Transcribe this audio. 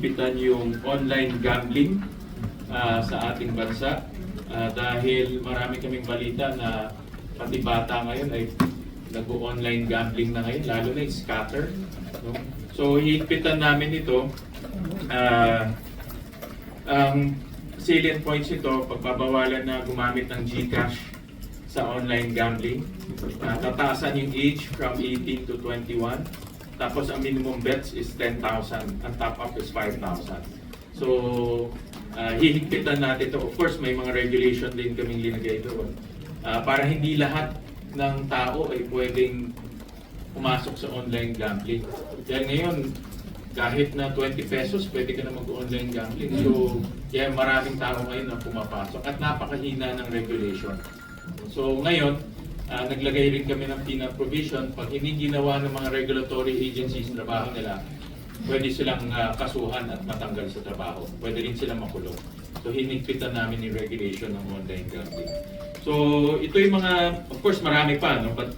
hihigpitan yung online gambling ah, sa ating bansa Ah, dahil marami kaming balita na pati bata ngayon ay nag-online gambling na ngayon, lalo na yung scatter. No? So, hihigpitan namin ito. Ah, ang salient points ito, pagbabawalan na gumamit ng GCash sa online gambling. Uh, tataasan yung age from 18 to 21. Tapos ang minimum bets is 10,000. Ang top up is 5,000. So, uh, hihigpitan natin ito. Of course, may mga regulation din kaming linagay doon. Uh, para hindi lahat ng tao ay pwedeng pumasok sa online gambling. Dahil ngayon, kahit na 20 pesos, pwede ka na mag-online gambling. So, yeah, maraming tao ngayon na pumapasok at napakahina ng regulation. So, ngayon, ah, naglagay rin kami ng peanut provision. Pag hindi ginawa ng mga regulatory agencies trabaho nila, pwede silang ah, kasuhan at matanggal sa trabaho. Pwede rin silang makulong. So, hinigpitan namin yung regulation ng online gambling. So, ito yung mga, of course, marami pa, no? But